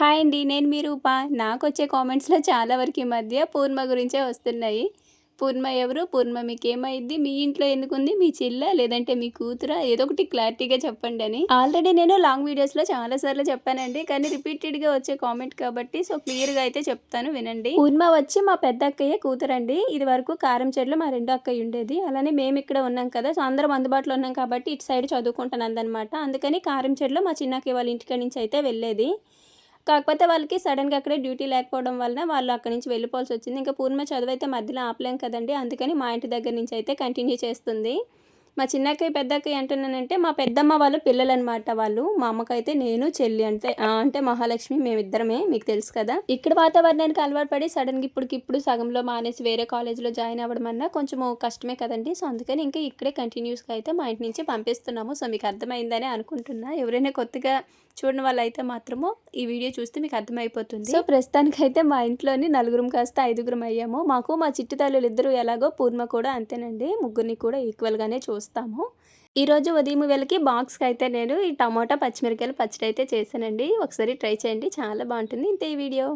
Hi అండి. నేను మీ రూప. నాకు వచ్చే కామెంట్స్లో చాలా వరకు ఈ మధ్య పూర్ణ గురించే వస్తున్నాయి. పూర్ణ ఎవరు? పూర్ణ మీకు ఏమైంది మీ ఇంట్లో ఎందుకుంది? మీ చెల్ల? లేదంటే మీ కూతురా? ఏదో ఒకటి క్లారిటీగా చెప్పండి అని. ఆల్రెడీ నేను లాంగ్ వీడియోస్లో చాలా సార్లు చెప్పానండి. కానీ రిపీటెడ్గా వచ్చే కామెంట్ కాబట్టి సో క్లియర్గా అయితే చెప్తాను వినండి. పూర్ణ వచ్చి మా పెద్ద అక్కయ్య కూతురండి. ఇది వరకు కారం చెట్లు మా రెండో అక్కయ్య ఉండేది. అలానే మేము ఇక్కడ ఉన్నాం కదా. సో అందరం అందుబాటులో ఉన్నాం కాబట్టి ఇటు సైడ్ చదువుకుంటున్నాను అందనమాట అందుకని కారం చెట్లు మా చిన్నకి వాళ్ళ ఇంటికి నుంచి అయితే వెళ్ళేది. కాకపోతే వాళ్ళకి సడన్గా అక్కడే డ్యూటీ లేకపోవడం వలన వాళ్ళు అక్కడి నుంచి వెళ్ళిపోవాల్సి వచ్చింది. ఇంకా పూర్ణ చదువు అయితే మధ్యలో ఆపలేం కదండి. అందుకని మా ఇంటి దగ్గర నుంచి అయితే కంటిన్యూ చేస్తుంది. మా చిన్నక్కయ్య పెద్దక్కయ్య అంటున్నానంటే మా పెద్దమ్మ వాళ్ళు పిల్లలు అనమాట వాళ్ళు. మా అమ్మకైతే నేను చెల్లి అంటే అంటే మహాలక్ష్మి మేమిద్దరమే మీకు తెలుసు కదా. ఇక్కడ వాతావరణానికి అలవాటు పడి సడన్గా ఇప్పటికిప్పుడు సగంలో మానేసి వేరే కాలేజ్లో జాయిన్ అవ్వడం అన్నా కొంచెం కష్టమే కదండి. సో అందుకని ఇంకా ఇక్కడే కంటిన్యూస్గా అయితే మా ఇంటి నుంచి పంపిస్తున్నాము. సో మీకు అర్థమైందని అనుకుంటున్నా. ఎవరైనా కొత్తగా చూడని వాళ్ళు అయితే మాత్రము ఈ వీడియో చూస్తే మీకు అర్థమైపోతుంది. సో ప్రస్తుతానికైతే మా ఇంట్లోని నలుగురం కాస్త ఐదుగురం అయ్యాము. మాకు మా చిట్టి తల్లులు ఇద్దరు ఎలాగో పూర్ణ కూడా అంతేనండి. ముగ్గురిని కూడా ఈక్వల్గానే చూస్తాం చూస్తాము. ఈరోజు ఉదయం వేళకి బాక్స్కి అయితే నేను ఈ టమాటా పచ్చిమిరకాయలు పచ్చడి అయితే చేశానండి. ఒకసారి ట్రై చేయండి. చాలా బాగుంటుంది. ఇంతే ఈ వీడియో.